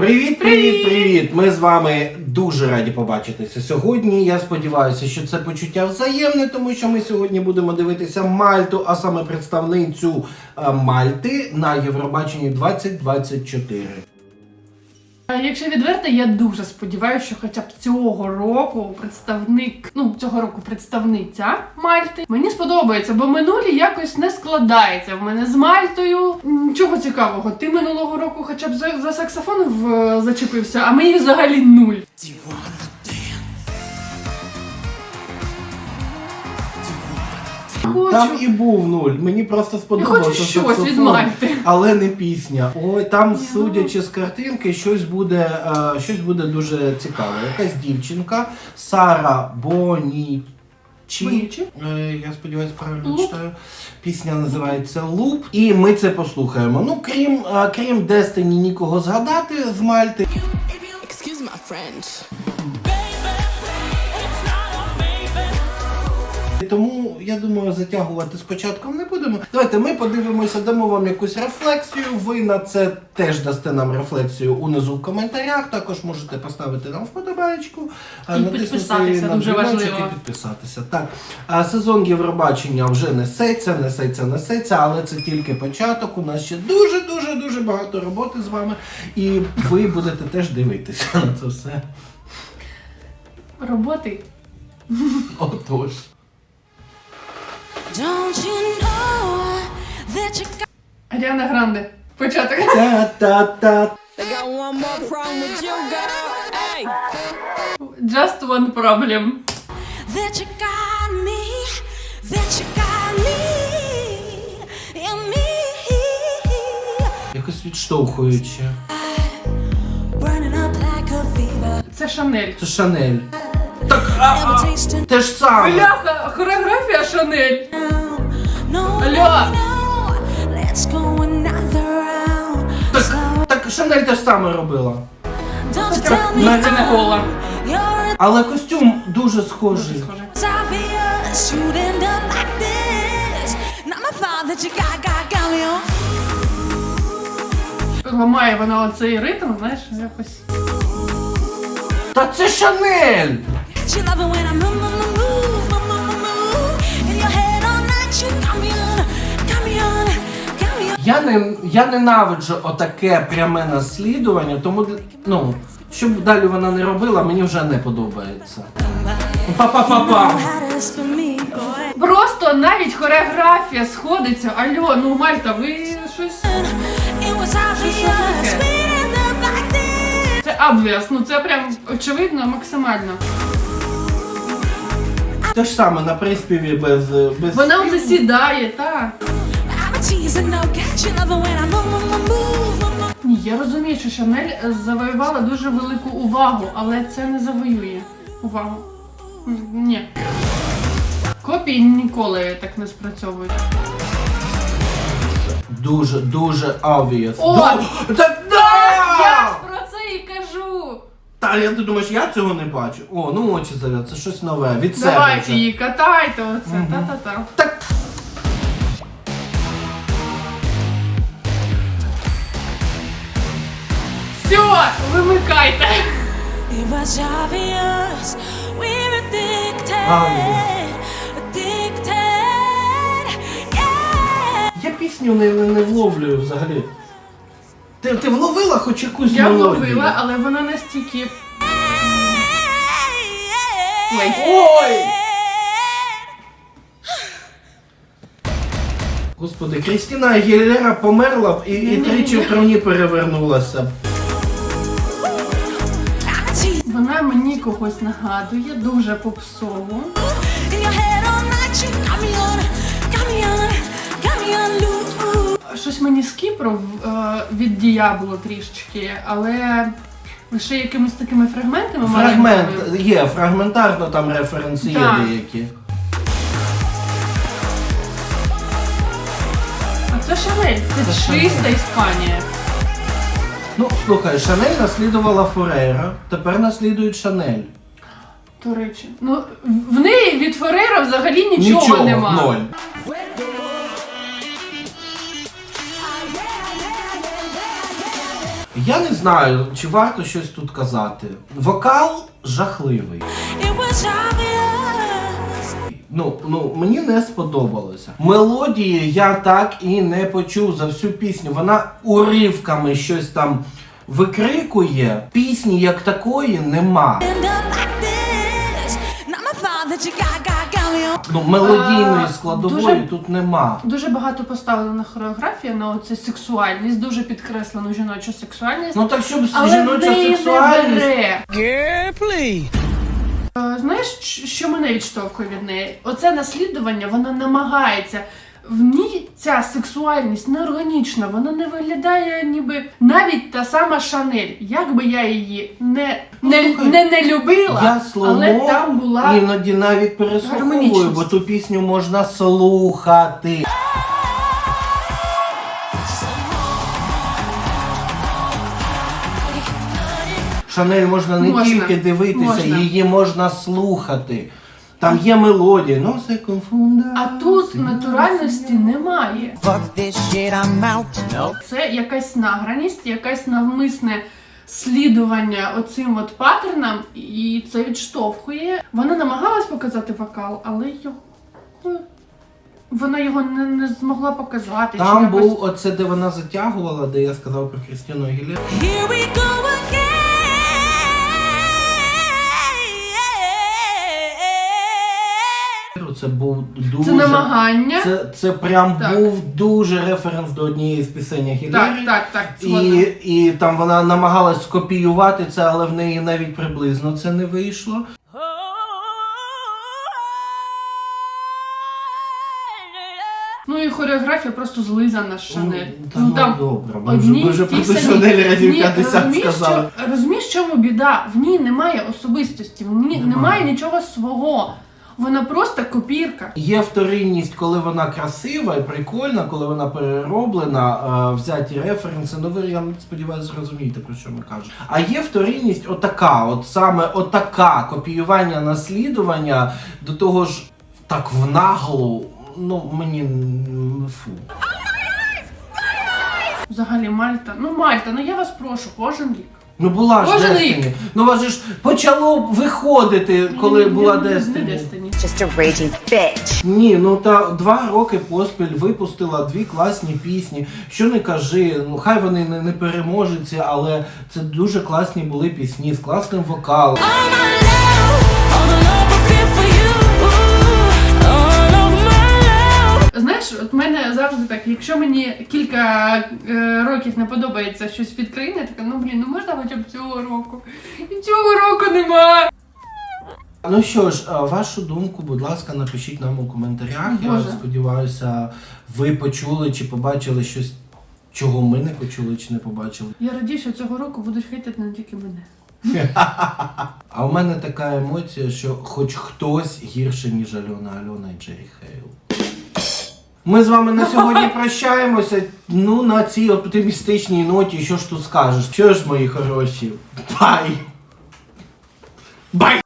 Привіт, привіт, привіт! Ми з вами дуже раді побачитися сьогодні. Я сподіваюся, що це почуття взаємне, тому що ми сьогодні будемо дивитися Мальту, а саме представницю е, Мальти на Євробаченні 2024. Якщо відверто, я дуже сподіваюся, що хоча б цього року представник, ну цього року представниця Мальти мені сподобається, бо минулі якось не складається в мене з Мальтою. Нічого цікавого. Ти минулого року хоча б за, за саксофон в, зачепився, а мені взагалі нуль. Хочу. Там і був нуль. Мені просто Я хочу щось від Мальти. але не пісня. Ой, там, судячи з картинки, щось буде, е, щось буде дуже цікаве. Якась дівчинка Сара Бонічі. Бонічі. Е, Я сподіваюся, правильно Луп. читаю. Пісня називається Луп. І ми це послухаємо. Ну, крім, е, крім Дестині, нікого згадати з Мальти. Excuse my French. Тому я думаю, затягувати з початком не будемо. Давайте ми подивимося, дамо вам якусь рефлексію. Ви на це теж дасте нам рефлексію унизу в коментарях. Також можете поставити нам вподобаєчку, І натиснути підписатися, на дуже дзвіночок важливо. і підписатися. Так, а сезон Євробачення вже несеться, несеться, несеться, але це тільки початок. У нас ще дуже, дуже, дуже багато роботи з вами, і ви будете теж дивитися на це все. Роботи. Отож. Аріана Гранде. Початок. Та-та-та. They got one more problem with you, girl. Hey, Just one problem. that you got me, that you got me, and me. Якось відштовхуюче. Burning up like a fever. Це Шанель. Це Шанель. Так, а, а, те ж саме. Бляха, хореографія Шанель. Алло. Так, так Шанель те ж саме робила. Me Навіть не гола. Але костюм дуже схожий. Ламає вона оцей ритм, знаєш, якось. Та це Шанель! Я не я ненавиджу отаке пряме наслідування, тому ну, щоб далі вона не робила, мені вже не подобається. Па-па-па-па! Просто навіть хореографія сходиться. Алло, ну Мальта, ви щось. Це obvious, ну це прям очевидно максимально. Те ж саме на приспіві без. без Вона оце сідає, так. Ні, я розумію, що Шанель е, завоювала дуже велику увагу, але це не завоює увагу. Ні. Копії ніколи так не спрацьовують. Дуже, дуже obvious. О! Ду- Я да! ж про це і кажу! Та я ти думаєш, я цього не бачу. О, ну очі зав'ят, це щось нове. Від себе. Давайте вже. її катайте, оце, та-та-та. Так. Все, вимикайте! It was obvious we're addicted, addicted. Yeah. Я пісню не, не, не вловлюю взагалі. Ти, ти вловила хоч якусь Я мелодію? вловила, але вона настільки. Ой. Ой! Господи, Крістіна Агілера померла б і, і тричі в труні перевернулася. б. Вона мені когось нагадує, дуже попсову. In your head all night, you got me on, got me on, got me on loop. Щось мені з Кіпру е, від Діабло трішечки, але лише якимись такими фрагментами Фрагмент маленькими. є, фрагментарно там референси є Так. деякі. А це Шанель, це, Це чиста Шанель. Іспанія. Ну, слухай, Шанель наслідувала Форейра, тепер наслідують Шанель. До речі. Ну, в в неї від Ферера взагалі нічого, нема. ноль. Я не знаю, чи варто щось тут казати. Вокал жахливий. Ну, ну мені не сподобалося. Мелодії я так і не почув за всю пісню. Вона уривками щось там викрикує. Пісні як такої нема. Ну, мелодійної А, складової дуже- тут нема. Дуже багато поставлена хореографія на оце сексуальність, дуже підкреслену жіночу сексуальність. Ну так щоб але в жіноча неї не сексуальність. бере. Girl, please. Е, Знаєш, що мене відштовхує від неї? Оце наслідування, вона намагається. В ній ця сексуальність неорганічна, вона не виглядає ніби навіть та сама Шанель. Як би я її не, не, не, не любила, Я але там була іноді навіть переслуховую, бо ту пісню можна слухати. Шанель можна не Можна. тільки дивитися, Можна. її можна слухати. Там є мелодія, ну се конфунда. а тут натуральності немає. Це якась награність, якась навмисне слідування оцим от паттернам, і це відштовхує. Вона намагалась показати вокал, але його. Вона його не, не змогла показати. чи Там якось- був оце, де вона затягувала, де я сказав про Крістіну Агілєру. Here we go again. Це був дуже Це намагання. Це, це прям Так. був дуже референс до однієї з пісень. Так, так, так. І, згодна. і там вона намагалась скопіювати це, але в неї навіть приблизно це не вийшло. Ну і хореографія просто злизана з Шанель. Ну, та ну, добре, ми одні вже- ми вже про ту Шанель разів Ні, 50 розумієш, сказали. Що, розумієш, в чому біда? В ній немає особистості, в ній Немає. немає нічого свого. Вона просто копірка. Є вторинність, коли вона красива і прикольна, коли вона перероблена, е, взяті референси. Ну ви я сподіваюся, зрозумієте, про що ми кажемо. А є вторинність отака, от саме отака копіювання, наслідування до того ж так в наглу. Ну мені фу. Взагалі Мальта. Ну Мальта, ну я вас прошу, кожен рік. Ну була ж Кожен Destiny. рік. Ну вас же ж почало виходити, коли Ні, була Destiny. Не Destiny. Just a raging bitch. Ні, ну та два роки поспіль випустила дві класні пісні. Що не кажи, ну хай вони не, не переможуться, але це дуже класні були пісні з класним вокалом. All my love, all the love так, якщо мені кілька е, років не подобається щось від країни, я така, ну блін, ну можна хоча б цього року. І цього року нема. Ну що ж, вашу думку, будь ласка, напишіть нам у коментарях. Я сподіваюся, ви почули чи побачили щось, чого ми не почули чи не побачили. Я радію, що цього року будуть хейтити не тільки мене. А у мене така емоція, що хоч хтось гірше, ніж Альона Альона і Джері. Ми з вами на сьогодні прощаємося. Ну, на цій оптимістичній ноті, що ж тут скажеш? Що ж, мої хороші? Бай! Бай!